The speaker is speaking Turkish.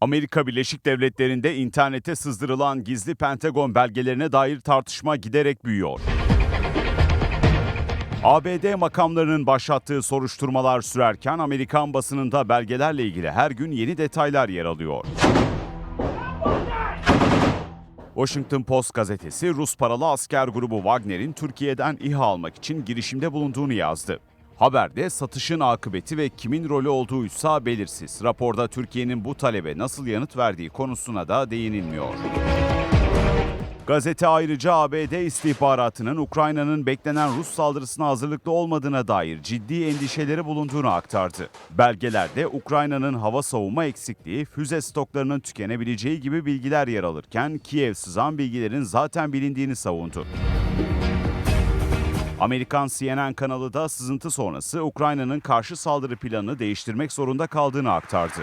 Amerika Birleşik Devletleri'nde internete sızdırılan gizli Pentagon belgelerine dair tartışma giderek büyüyor. ABD makamlarının başlattığı soruşturmalar sürerken Amerikan basınında belgelerle ilgili her gün yeni detaylar yer alıyor. Washington Post gazetesi Rus paralı asker grubu Wagner'in Türkiye'den İHA almak için girişimde bulunduğunu yazdı. Haberde satışın akıbeti ve kimin rolü olduğuysa belirsiz. Raporda Türkiye'nin bu talebe nasıl yanıt verdiği konusuna da değinilmiyor. Gazete ayrıca ABD istihbaratının Ukrayna'nın beklenen Rus saldırısına hazırlıklı olmadığına dair ciddi endişeleri bulunduğunu aktardı. Belgelerde Ukrayna'nın hava savunma eksikliği, füze stoklarının tükenebileceği gibi bilgiler yer alırken Kiev sızan bilgilerin zaten bilindiğini savundu. Amerikan CNN kanalı da sızıntı sonrası Ukrayna'nın karşı saldırı planını değiştirmek zorunda kaldığını aktardı.